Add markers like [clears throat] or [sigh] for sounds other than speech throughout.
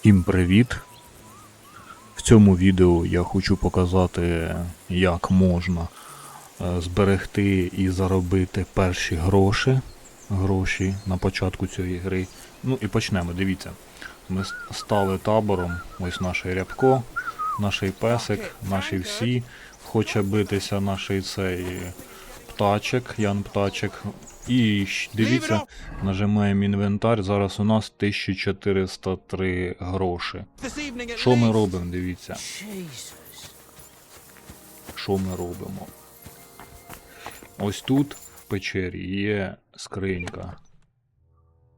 Всім привіт! В цьому відео я хочу показати, як можна е, зберегти і заробити перші гроші, гроші на початку цієї гри. Ну і почнемо. Дивіться. Ми стали табором, ось наше рябко, наш песик, наші всі. Хоче битися наш цей птачик, Ян Птачик. І дивіться, нажимаємо інвентар. Зараз у нас 1403 гроші. Що ми робимо, дивіться. Що ми робимо? Ось тут в печері є скринька.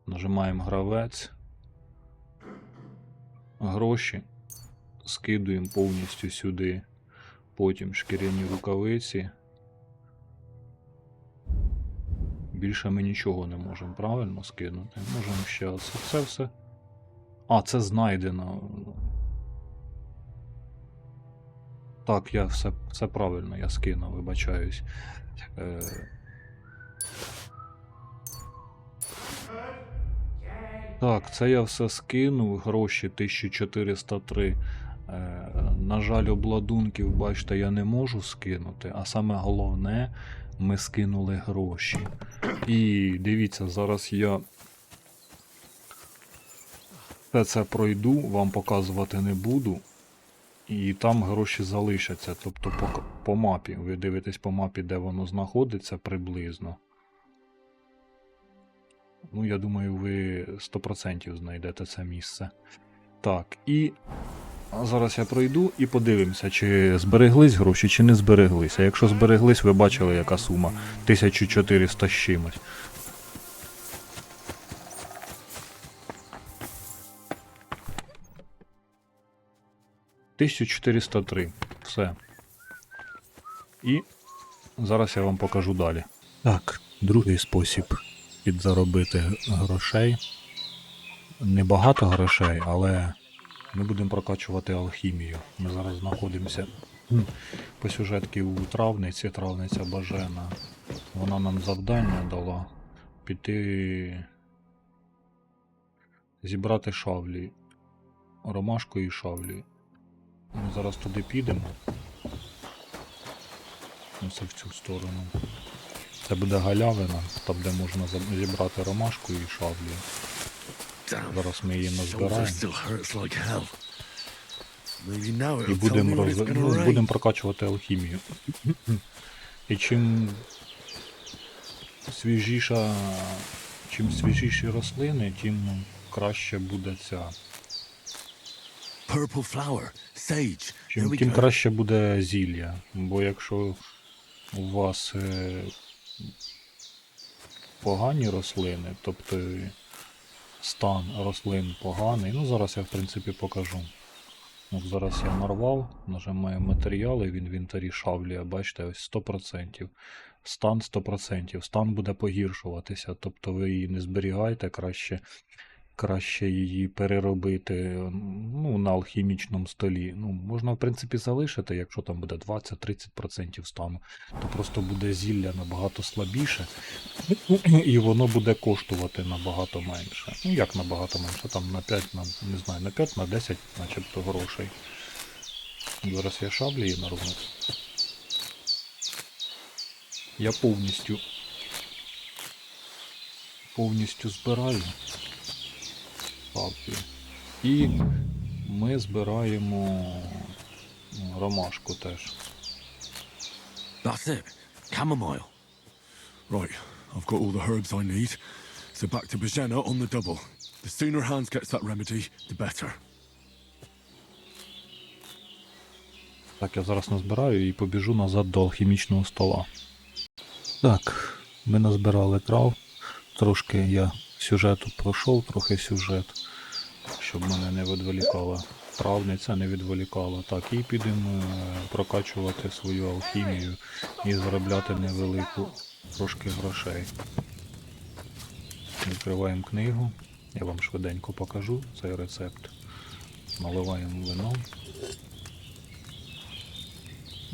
Нажимаємо гравець. Гроші. Скидуємо повністю сюди. Потім шкіряні рукавиці. Більше ми нічого не можемо правильно скинути. Можемо ще оце це все. А, це знайдено. Так, я все, все правильно, я скинув, вибачаюсь. Е... Так, це я все скинув, гроші 1403. Е, на жаль, обладунків, бачите, я не можу скинути, а саме головне, ми скинули гроші. І дивіться, зараз я все це пройду, вам показувати не буду. І там гроші залишаться. Тобто по, по мапі. Ви дивитесь по мапі, де воно знаходиться приблизно. Ну, я думаю, ви 100% знайдете це місце. Так, і зараз я пройду і подивимося, чи збереглись гроші, чи не збереглися. Якщо збереглись, ви бачили, яка сума. 1400 з чимось. Тисячу 403. Все. І зараз я вам покажу далі. Так, другий спосіб підзаробити грошей. Небагато грошей, але ми будемо прокачувати алхімію. Ми зараз знаходимося по сюжетці у травниці, травниця Бажена. Вона нам завдання дала піти зібрати шавлі. Ромашку і шавлі. Ми зараз туди підемо. Ось в цю сторону. Це буде галявина, там де можна зібрати ромашку і шавлі. Зараз ми її назбираємо. І будемо роз... ну, rain. будемо прокачувати алхімію. І чим свіжіша, чим свіжіші рослини, тим краще буде ця. Чим, тим краще буде зілля. Бо якщо у вас е, погані рослини, тобто стан рослин поганий, ну зараз я в принципі покажу. От зараз я нарвав, нажимаю матеріали в інвентарі шавлія, бачите, ось 100%. Стан 100%. Стан буде погіршуватися, тобто ви її не зберігайте, краще, краще її переробити ну, на алхімічному столі. Ну, можна, в принципі, залишити, якщо там буде 20-30% стану, то просто буде зілля набагато слабіше, і воно буде коштувати набагато менше. Ну, як набагато менше, там на 5, на, не знаю, на 5, на 10, начебто грошей. Зараз я шаблі її нарву. Я повністю повністю збираю шаблі. І ми збираємо ромашку теж. That's it. Chamomile. Right, I've got all the herbs I need. So back to Bajena on the double. The sooner Hans gets that remedy, the better. Так, я зараз назбираю і побіжу назад до алхімічного стола. Так, ми назбирали трав. Трошки я сюжету пройшов, трохи сюжет, щоб мене не відволікала. Травниця не відволікала. Так, і підемо е, прокачувати свою алхімію і заробляти невелику трошки грошей. Відкриваємо книгу. Я вам швиденько покажу цей рецепт. Наливаємо вино.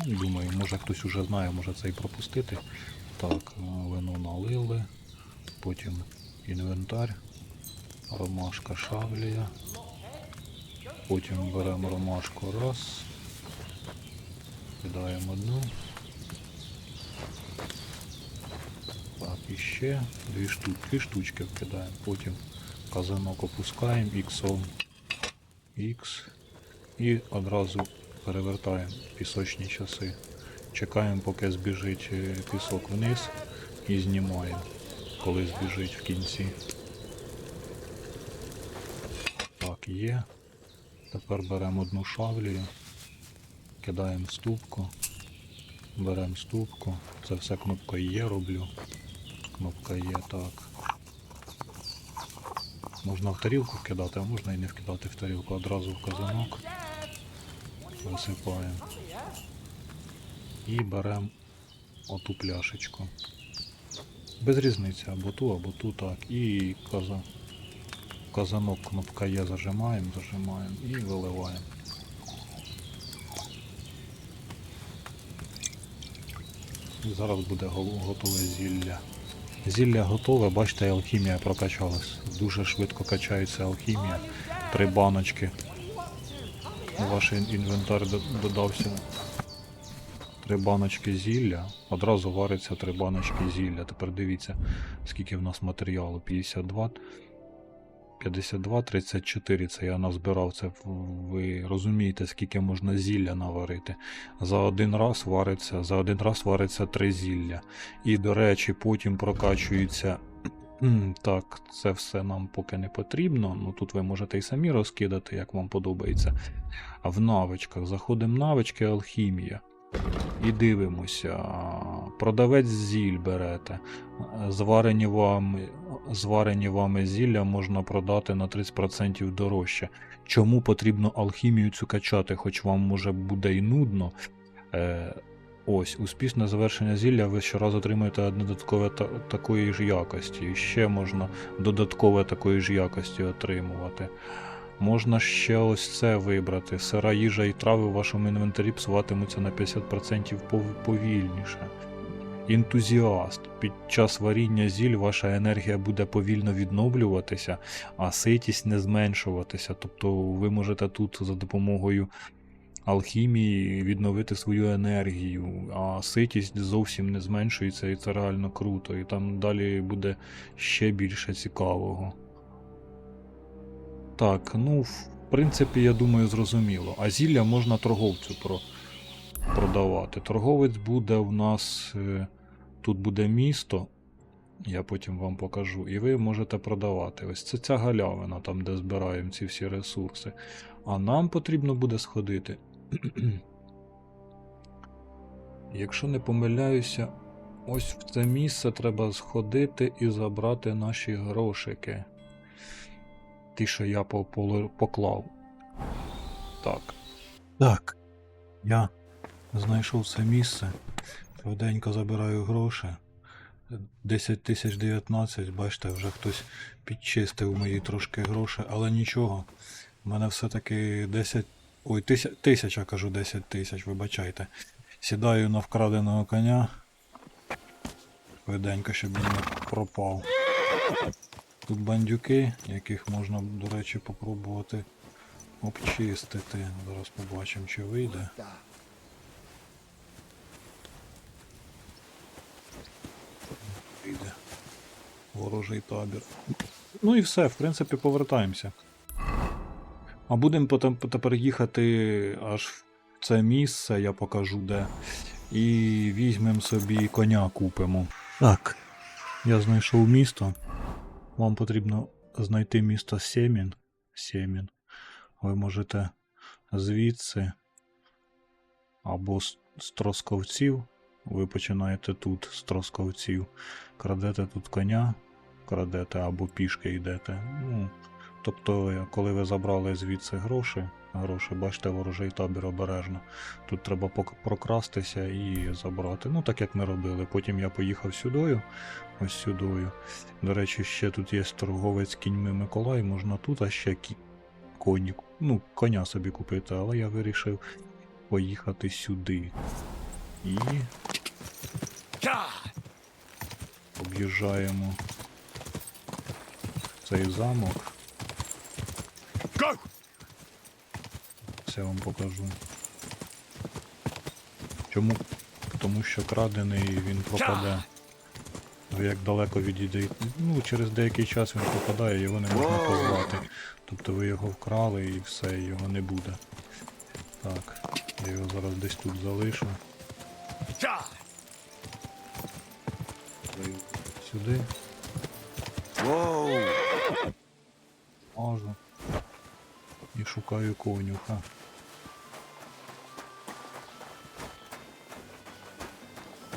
Думаю, може хтось уже знає, може це і пропустити. Так, е, вино налили, потім інвентар, ромашка шавлія, Потім беремо ромашку раз. Кидаємо одну. Так, і ще дві штуки, дві штучки вкидаємо. Потім казанок опускаємо іксом. Х. І одразу перевертаємо пісочні часи. Чекаємо, поки збіжить е, пісок вниз і знімаємо, коли збіжить в кінці. Так, є. Тепер беремо одну шавлію, кидаємо ступку, беремо ступку. Це все кнопкою є роблю. Кнопка є, так. Можна в тарілку вкидати, а можна і не вкидати в тарілку. Одразу в казанок. Висипаємо. І беремо оту пляшечку. Без різниці, або ту, або ту, так. І каза... казанок кнопка є, зажимаємо, зажимаємо і виливаємо. І зараз буде готове зілля. Зілля готове, бачите, алхімія прокачалась. Дуже швидко качається алхімія. Три баночки. Ваш інвентар додався. Три баночки зілля. Одразу вариться три баночки зілля. Тепер дивіться, скільки в нас матеріалу. 52. 52, 34 це я назбирав. Це ви розумієте, скільки можна зілля наварити. За один раз вариться, за один раз вариться три зілля. І, до речі, потім прокачується. Так, це все нам поки не потрібно. Ну тут ви можете і самі розкидати, як вам подобається. А в навичках заходимо навички алхімія. І дивимося. Продавець зіль берете. Зварені вами, зварені вами зілля можна продати на 30% дорожче. Чому потрібно алхімію цю качати, хоч вам може буде і нудно. Е, ось, успішне завершення зілля ви щоразу отримуєте додаткове та, такої ж якості. І ще можна додаткове такої ж якості отримувати. Можна ще ось це вибрати. Сира їжа і трави в вашому інвентарі псуватимуться на 50% повільніше. Ентузіаст. Під час варіння зіль ваша енергія буде повільно відновлюватися, а ситість не зменшуватися. Тобто ви можете тут за допомогою алхімії відновити свою енергію, а ситість зовсім не зменшується, і це реально круто. І там далі буде ще більше цікавого. Так, ну, в принципі, я думаю, зрозуміло. А зілля можна торговцю про... продавати. Торговець буде у нас. е, Тут буде місто. Я потім вам покажу. І ви можете продавати. Ось це ця галявина, там, де збираємо ці всі ресурси. А нам потрібно буде сходити. [clears throat] Якщо не помиляюся, ось в це місце треба сходити і забрати наші грошики. Ті, що я поклав. Так. Так. Я знайшов це місце. Швиденько забираю гроші. 10 тисяч 19, бачите, вже хтось підчистив мої трошки гроші, але нічого. У мене все-таки 10. Ой, тися... тисяча кажу 10 тисяч, вибачайте. Сідаю на вкраденого коня. Швиденько, щоб він не пропав. Тут бандюки, яких можна, до речі, попробувати обчистити. Зараз побачимо, чи вийде. Вийде. Ворожий табір. Ну і все, в принципі, повертаємося. А будемо тепер їхати аж в це місце, я покажу де. І візьмемо собі коня купимо. Так, я знайшов місто. Вам потрібно знайти місто Семін. Семін. Ви можете звідси або з Тросковців. Ви починаєте тут з Тросковців. Крадете тут коня, крадете або пішки йдете. Ну, тобто, коли ви забрали звідси гроші, гроші, бачите, ворожий табір обережно. Тут треба прокрастися і забрати. Ну, так як ми робили. Потім я поїхав сюдою, ось сюдою. До речі, ще тут є торговець кіньми Миколай, можна тут, а ще кі... коні, ну, коня собі купити, але я вирішив поїхати сюди. І об'їжджаємо цей замок. Go! Я вам покажу. Чому? Тому що крадений він пропаде. Ви як далеко відійде. Ну, через деякий час він пропадає, його не можна позвати. Тобто ви його вкрали і все, його не буде. Так, я його зараз десь тут залишу. Сюди. Мажу. І шукаю конюха.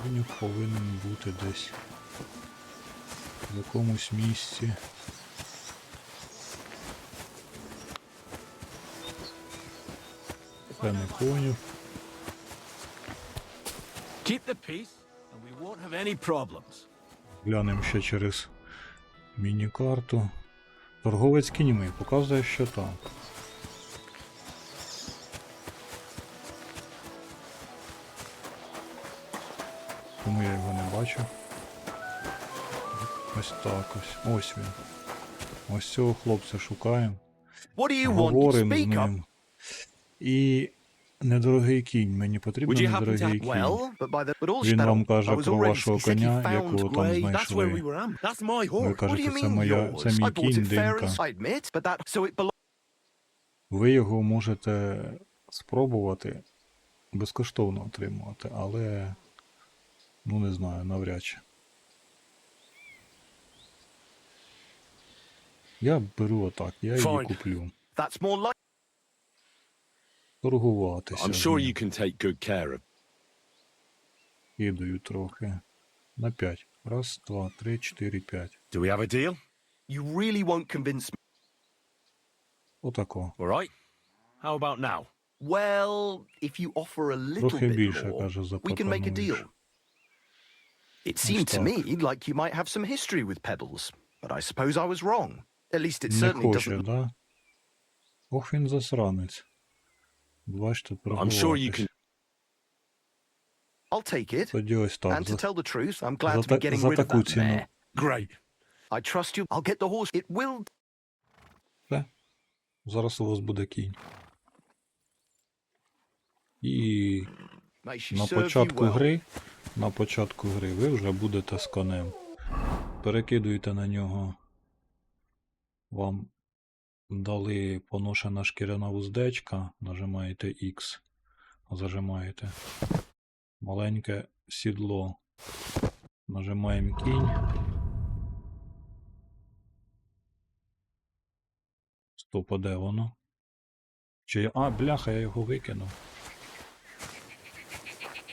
Конюх повинен бути десь. В якомусь місці. Це не конюх. Keep the peace, and we won't have any problems. Глянемо ще через міні-карту. Торговець кіньми показує, що так. Бачу. Ось так ось. Ось він. Ось цього хлопця шукаємо. Говоримо з ним. І недорогий кінь. Мені потрібен недорогий кінь. Він вам каже про вашого коня, якого там. Знайшли. Ви кажете, це моя, це мій кінь, belongs... Ви його можете спробувати безкоштовно отримувати, але ну не знаю, навряд чи. Я беру отак, я її Fine. куплю. That's more like... Торгуватися. I'm з sure ним. you can take good care of. Кидаю трохи. На 5. Раз, два, три, чотири, п'ять. Do we have a deal? You really won't convince me. Отако. All right. How about now? Well, if you offer a little Трохи bit більше, more, каже, we can make a deal. запропонуєш. It seemed to так. me like you might have some history with pebbles, but I suppose I was wrong. At least it Не certainly хоче, doesn't... да? Ох, він засранець. Бачите, I'm sure you торгуватись. can. I'll take it. Тоді ось так. And to За, tell the truth, I'm glad за, to be та- getting за rid of таку that ціну. mare. Great. I trust you. I'll get the horse. It will Все. Зараз у вас буде кінь. І May she на serve you початку well. гри, на початку гри ви вже будете з конем. Перекидуєте на нього. Вам дали поношена шкіряна вуздечка, нажимаєте X, зажимаєте. Маленьке сідло. Нажимаємо кінь. Стоп, а де воно? Чи. А, бляха, я його викинув.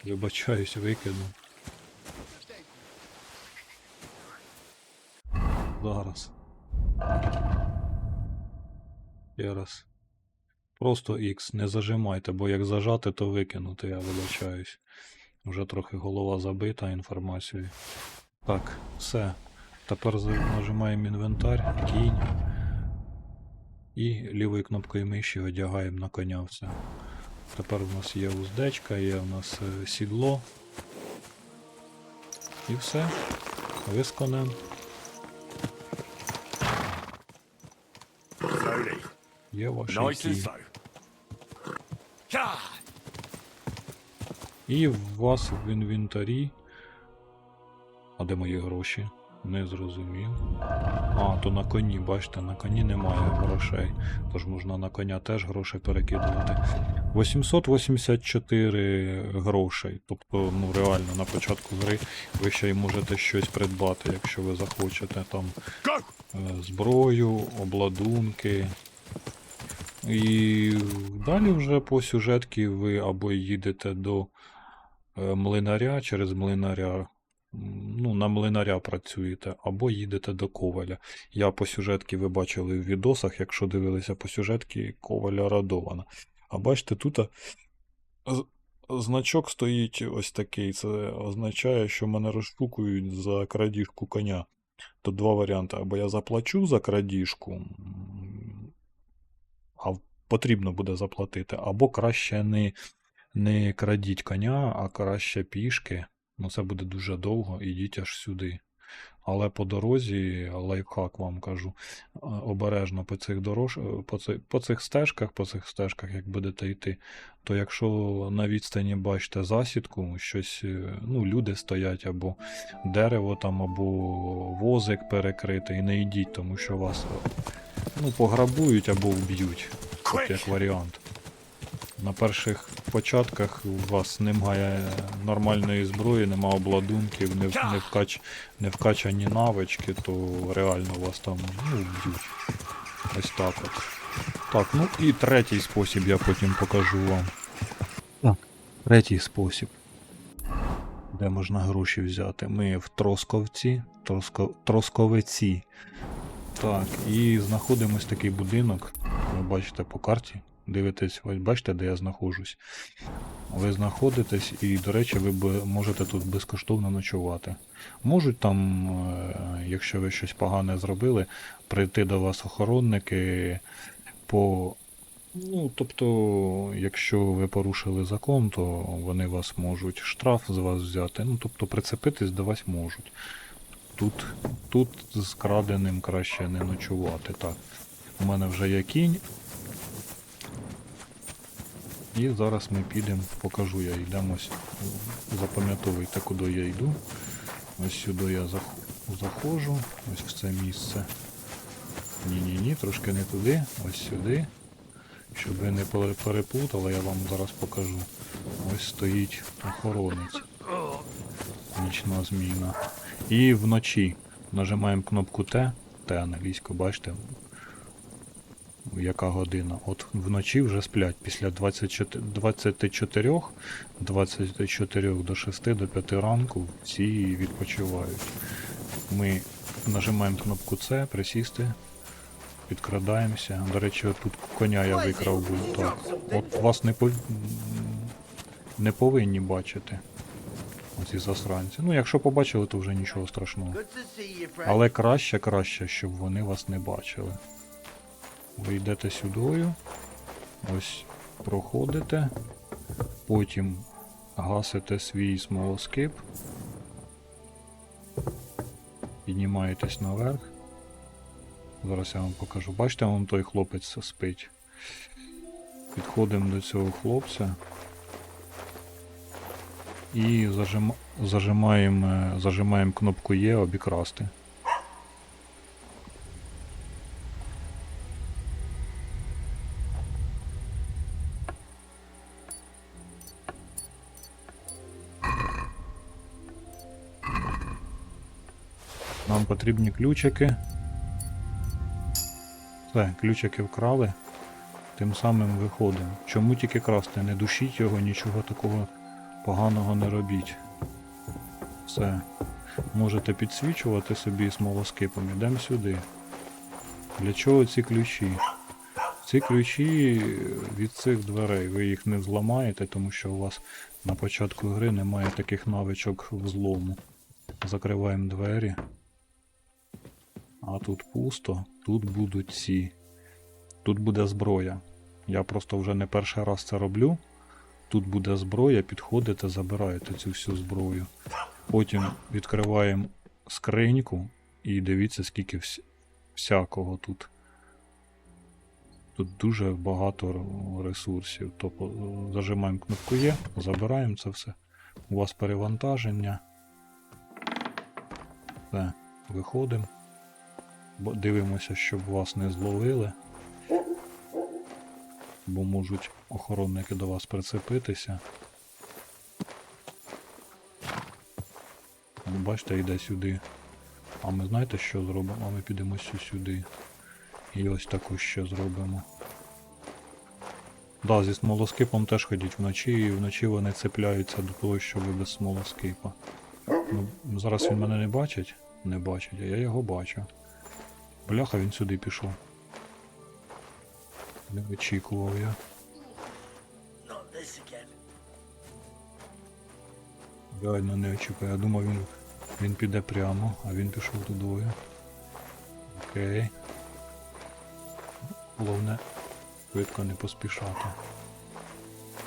Вибачаюсь, викинув. Зараз. Ще раз. Просто X, не зажимайте, бо як зажати, то викинути, я вибачаюсь. Вже трохи голова забита інформацією. Так, все. Тепер нажимаємо інвентар, кінь. І лівою кнопкою миші одягаємо на коня все. Тепер у нас є уздечка, є у нас е, сідло. І все. Ви з конем. Tony. Є ваш Nice and кінь. slow. Ja! І у вас в інвентарі. А де мої гроші? Не зрозумів. А, то на коні, бачите, на коні немає грошей. Тож можна на коня теж гроші перекидувати. 884 грошей. Тобто, ну реально, на початку гри ви ще й можете щось придбати, якщо ви захочете там е, зброю, обладунки. І далі вже по сюжетці ви або їдете до е, млинаря через млинаря. Ну, на млинаря працюєте, або їдете до Коваля. Я по сюжетці ви бачили в відосах, якщо дивилися по сюжетці Коваля Радована. А бачите, тут значок стоїть ось такий. Це означає, що мене розшукують за крадіжку коня. Тут два варіанти. Або я заплачу за крадіжку, а потрібно буде заплатити, або краще не, не крадіть коня, а краще пішки. Ну це буде дуже довго, ідіть аж сюди. Але по дорозі, лайфхак вам кажу, е, обережно по цих дорож, е, по, ци- по цих стежках, по цих стежках, як будете йти, то якщо на відстані бачите засідку, щось, е, ну, люди стоять, або дерево там, або возик перекритий, не йдіть, тому що вас ну, пограбують або вб'ють. Як варіант. На перших початках у вас немає нормальної зброї, нема обладунків, не, не, вкач, не вкачані навички, то реально вас там ну. Ось так от. Так, ну і третій спосіб я потім покажу вам. Так, третій спосіб. Де можна гроші взяти? Ми в Тросковці, Троско, Тросковиці. Так, і знаходимось такий будинок. Ви бачите по карті. Дивитесь, ось бачите, де я знаходжусь. Ви знаходитесь і, до речі, ви можете тут безкоштовно ночувати. Можуть там, е, якщо ви щось погане зробили, прийти до вас охоронники по. Ну, тобто, якщо ви порушили закон, то вони вас можуть штраф з вас взяти. Ну, тобто прицепитись до вас можуть. Тут, тут з краденим краще не ночувати. Так. У мене вже є кінь. І зараз ми підемо, покажу я, йдемо запам'ятовуйте, куди я йду. Ось сюди я заходжу, ось в це місце. Ні-ні-ні, трошки не туди, ось сюди. Щоб ви не переплутали, я вам зараз покажу. Ось стоїть охоронець. Нічна зміна. І вночі нажимаємо кнопку Т, Т англійську, бачите, яка година. От вночі вже сплять після 24, 24, 24 до 6 до 5 ранку всі відпочивають. Ми нажимаємо кнопку С, присісти, підкрадаємося. До речі, тут коня я викрав був. Так. От вас не, пов... не повинні бачити. Оці засранці. Ну, якщо побачили, то вже нічого страшного. Але краще, краще, щоб вони вас не бачили. Ви йдете сюдою, ось проходите, потім гасите свій смолоскип, піднімаєтесь наверх. Зараз я вам покажу. Бачите, вон той хлопець спить. Підходимо до цього хлопця і зажим... зажимаємо, е, зажимаємо кнопку Є обікрасти. Потрібні ключики. Все, ключики вкрали. Тим самим виходимо. Чому тільки красти? Не душіть його, нічого такого поганого не робіть. Все. Можете підсвічувати собі смолоскипом. Ідемо сюди. Для чого ці ключі? Ці ключі від цих дверей. Ви їх не зламаєте, тому що у вас на початку гри немає таких навичок взлому. Закриваємо двері. А тут пусто, тут будуть ці. Тут буде зброя. Я просто вже не перший раз це роблю. Тут буде зброя, підходите, забираєте цю всю зброю. Потім відкриваємо скриньку і дивіться, скільки всь... всякого тут. Тут дуже багато ресурсів. Тобто е, зажимаємо кнопку Є, забираємо це все. У вас перевантаження. Все, виходимо. Дивимося, щоб вас не зловили. Бо можуть охоронники до вас прицепитися. Бачите, йде сюди. А ми знаєте, що зробимо? А ми підемо сюди. І ось таку ще зробимо. Да, зі смолоскипом теж ходять вночі, і вночі вони цепляються до того, що ви без смолоскипа. Ну, зараз він мене не бачить? Не бачить, а я його бачу. Бляха, він сюди пішов. Не очікував я. Реально не очікував. Я думав, він, він піде прямо, а він пішов тудою. Окей. Головне, швидко не поспішати.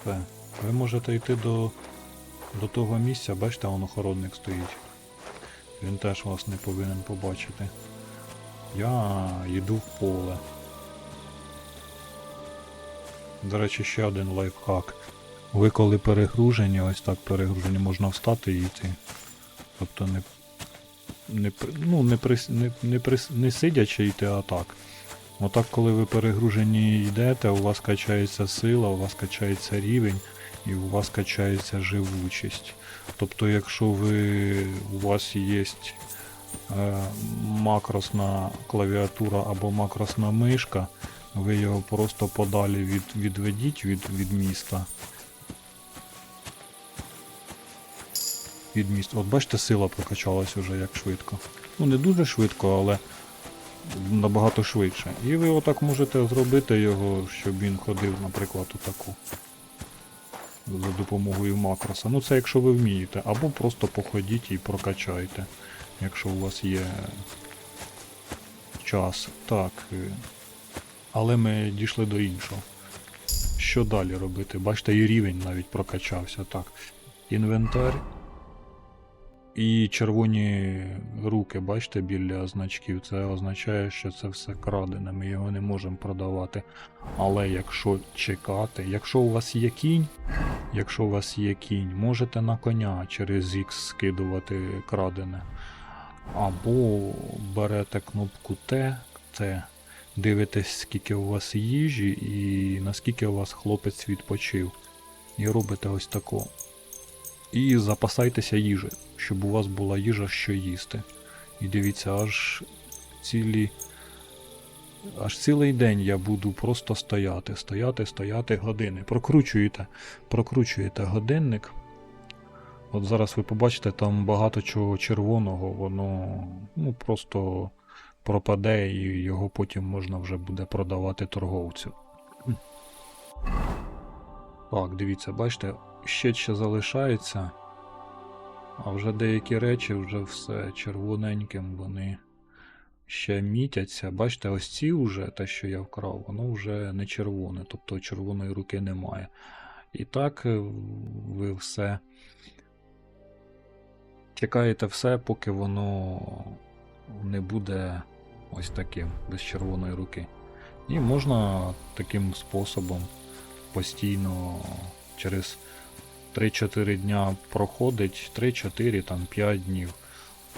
Все. Ви можете йти до, до того місця, бачите, он охоронник стоїть. Він теж вас не повинен побачити. Я йду в поле. До речі, ще один лайфхак. Ви коли перегружені, ось так перегружені, можна встати і йти. Тобто не, не, ну, не, при, не, не, при, не сидячи йти, а так. Отак, коли ви перегружені йдете, у вас качається сила, у вас качається рівень і у вас качається живучість. Тобто, якщо ви, у вас є макросна клавіатура або макросна мишка, ви його просто подалі від, відведіть від, від міста. Від міста. От бачите, сила прокачалась уже як швидко. Ну не дуже швидко, але набагато швидше. І ви отак можете зробити його, щоб він ходив, наприклад, отаку. За допомогою макроса. Ну це якщо ви вмієте. Або просто походіть і прокачайте, якщо у вас є час. Так. е, Але ми дійшли до іншого. Що далі робити? Бачите, і рівень навіть прокачався. Так. Інвентар. І червоні руки, бачите, біля значків. Це означає, що це все крадене, ми його не можемо продавати. Але якщо чекати, якщо у вас є кінь, якщо у вас є кінь, можете на коня через X скидувати крадене. Або берете кнопку Т, Т, дивитесь, скільки у вас їжі і наскільки у вас хлопець відпочив. І робите ось тако. І запасайтеся їжею, щоб у вас була їжа, що їсти. І дивіться, аж цілі. Аж цілий день я буду просто стояти, стояти, стояти години. Прокручуєте, прокручуєте годинник. От зараз ви побачите, там багато чого червоного, воно ну, просто пропаде і його потім можна вже буде продавати торговцю. Так, дивіться, бачите, ще ще залишається. А вже деякі речі вже все червоненьким вони ще мітяться. Бачите, ось ці вже, те, що я вкрав, воно вже не червоне, тобто червоної руки немає. І так е, ви все чекаєте все, поки воно не буде ось таким, без червоної руки. І можна таким способом постійно через 3-4 дня проходить, 3-4, там 5 днів.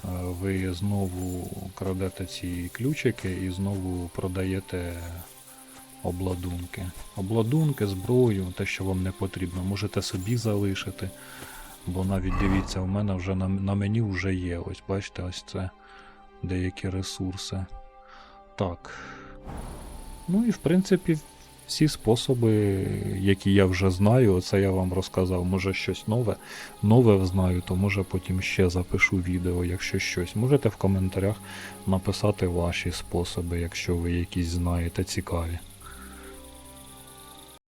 е, Ви знову крадете ці ключики і знову продаєте обладунки. Обладунки, зброю, те, що вам не потрібно, можете собі залишити. Бо навіть дивіться, у мене вже на, на мені вже є. Ось бачите, ось це деякі ресурси. Так. Ну і в принципі, всі способи, які я вже знаю, це я вам розказав. Може щось нове, нове знаю, то може потім ще запишу відео, якщо щось. Можете в коментарях написати ваші способи, якщо ви якісь знаєте цікаві.